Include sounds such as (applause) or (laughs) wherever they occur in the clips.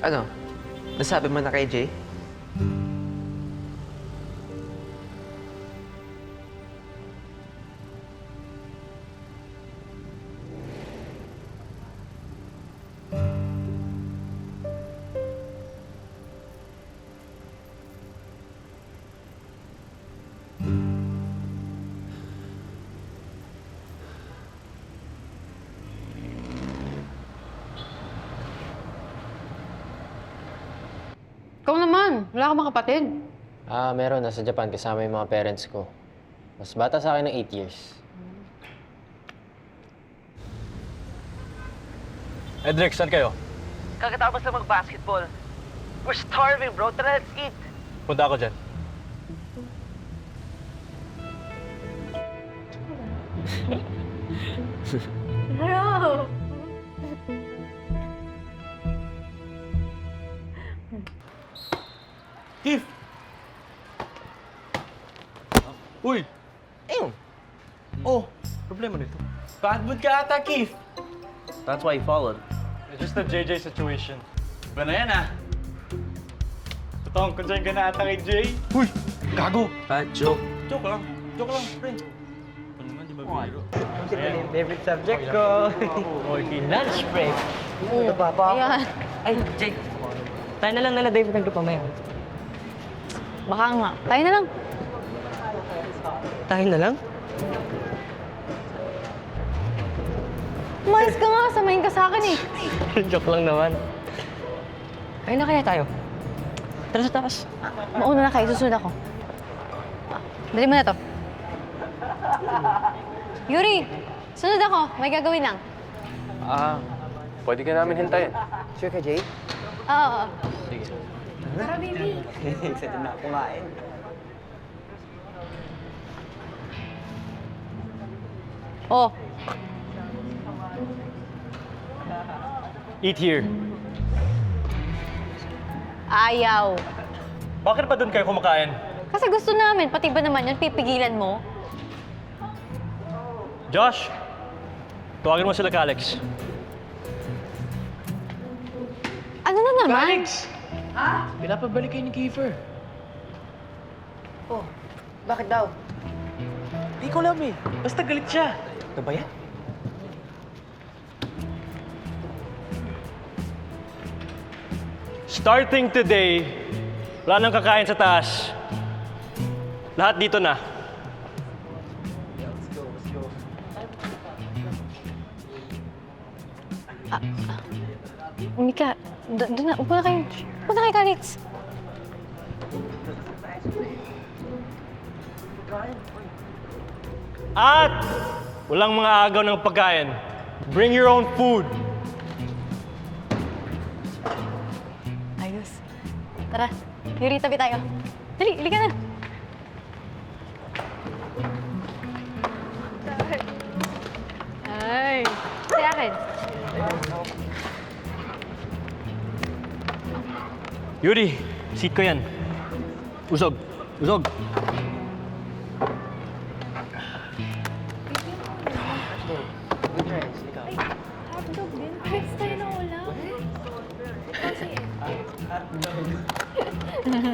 Ano? Nasabi mo na kay Jay? Naman, wala ka mga kapatid. Ah, meron. Nasa Japan kasama yung mga parents ko. Mas bata sa akin ng 8 years. Edric, saan kayo? Kakatapos lang mag-basketball. We're starving, bro. Tara, let's eat. Punta ako dyan. (laughs) Keith! Uy! Ayun. Oh, problema nito. Bad mood ka ata, Keith. That's why he followed. It's just a JJ situation. Iba na yan, ah. Totong, kung ka na ata kay Jay. Uy! Gago! Ah, joke. Joke lang. Joke lang, friend. Ano naman, di ba biro? Favorite subject ko. (laughs) Okay, Lunch break. Ito pa pa. Ayan. Ay, Jake. Tayo na lang nila David ng grupo mamaya. Baka nga. Tayo na lang. Tayo na lang? Umayos ka nga. Samayin ka sa akin eh. (laughs) Joke lang naman. Ayun na kaya tayo. Tara sa taas. Mauna na kayo. Susunod ako. Ah, Dali mo na to. Yuri! Sunod ako. May gagawin lang. Ah, pwede ka namin hintayin. Sure ka, Jay? Oo. Oo. Excited na ako kumain. Oh, Eat here. ayaw. Bakit ba doon kayo kumakain? Kasi gusto namin. Pati ba naman yun, pipigilan mo? Josh! Tuwagin mo sila kay Alex. Ano na naman? Alex! Pinapabalik kayo ni Kiefer. Oh, bakit daw? Di ko alam eh. Basta galit siya. Ito ba yan? Starting today, wala nang kakain sa taas. Lahat dito na. Mika, do- doon na. Upo na kayo. Upo na kayo, Alex. At walang mga agaw ng pagkain. Bring your own food. Ayos. Tara, Yuri, tabi tayo. Dali, halika na. Yuri, seat ko yan. Usog. Usog. Hotdog din. Next tayo na ulam.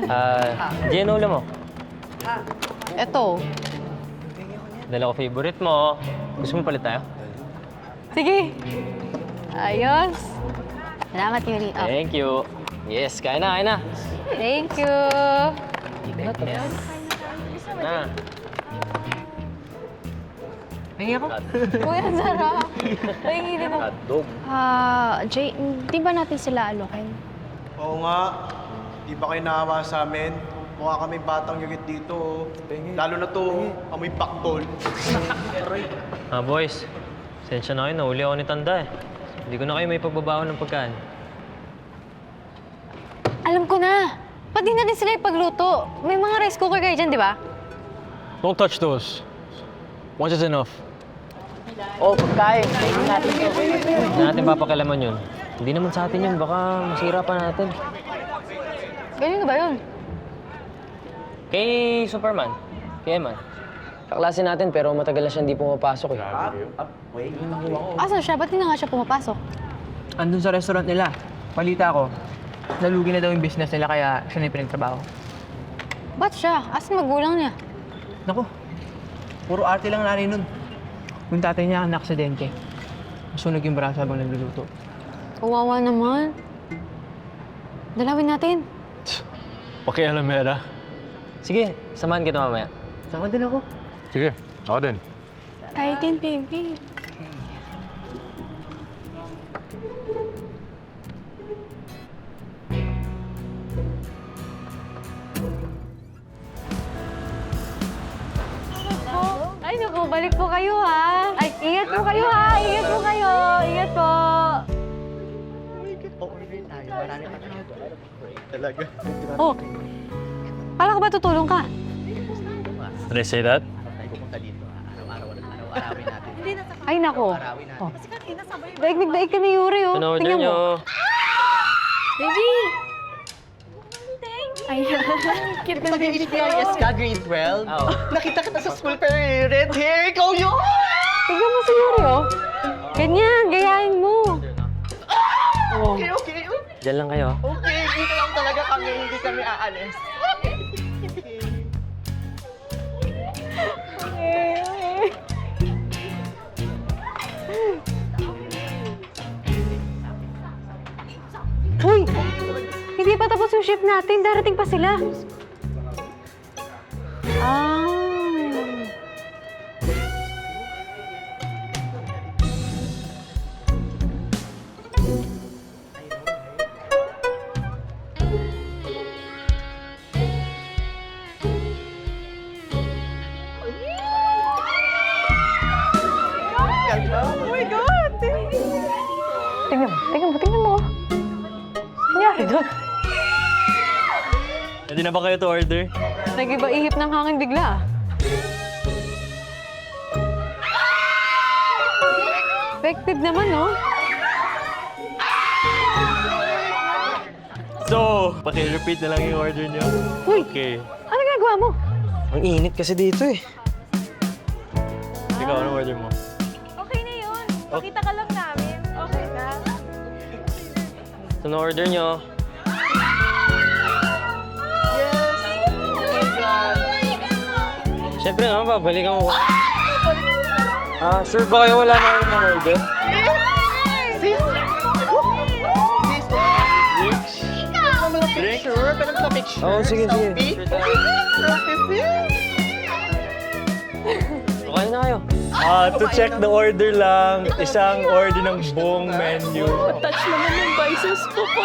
Ah, Jay, ano ulam mo? Eto. Dala ko favorite mo. Gusto mo palit tayo? Sige. Ayos. Salamat, Yuri. Oh, Thank you. Yes, kain na, kain na. thank you. Yes. Na. Pahingi ako. (laughs) Uy, ang sarap. Pahingi din ako. Hotdog. Ah, Jay, di ba natin sila alokin? Oo nga. Di ba kayo naawa sa amin? Mukha kami batang yugit dito. oh. Lalo na to, amoy bakbol. Ah, boys. Sensya na kayo, nahuli ako ni Tanda eh. Hindi ko na kayo may pagbabawan ng pagkain. Alam ko na. Pati na din sila ipagluto. May mga rice cooker kayo dyan, di ba? Don't touch those. Once is enough. Oh, pagkain. Kainin natin to. Hindi natin papakialaman yun. Hindi naman sa atin yun, baka masira pa natin. Ganyan na ba yun? Kay Superman, kay Eman. Kaklase natin pero matagal na siya hindi pumapasok eh. Asan siya? Ba't di na nga siya pumapasok? andun sa restaurant nila. Palita ko, nalugi na daw yung business nila kaya siya na yung pinagtrabaho. Ba't siya? Asan magulang niya? Naku, puro arte lang nanay nun. Yung tatay niya ang naksidente. Masunog yung braso habang nagluluto. Kawawa naman. Dalawin natin. Pakialamera. Sige, samahan kita mamaya. Sama din ako. Sige, ako din. Tayo din, baby. Balik po kayo ha. Ay, ingat po kayo ha. Ingat po kayo. Ingat po. Talaga. Oh, kala ko ba tutulong ka? Did I say that? Ay, nako. Oh. Daig na daig ka ni Yuri, oh. Tingnan mo. Baby! Ayan. Cute na baby ko. ka, grade 12. Nakita kita sa school pero red hair, ikaw yun! Tingnan mo si Yuri, oh. Ganyan, gayahin mo. Okay, okay, Diyan lang kayo. okay. Dito lang talaga kami, hindi kami aalis. (laughs) Uy! Yung shift natin. Darating pa sila. Ah. Tingnan mo, tingnan mo, tingnan mo. Nangyari doon. Hindi na ba kayo to order? Nag-iba ihip ng hangin bigla. Effective naman, no? So, paki-repeat na lang yung order nyo. Uy! Okay. Ano ginagawa mo? Ang init kasi dito eh. Ikaw, anong order mo? Okay na yun. Pakita ka lang namin. Okay na. Ano order nyo? Siyempre naman, babalikan mo. Ah, sure ba kayo wala na kayo ng order? Drink? Sure, pero sa picture. Oo, sige, sige. Okay na kayo. Ah, to check the order lang, isang order ng buong menu. Touch naman yung vices ko po.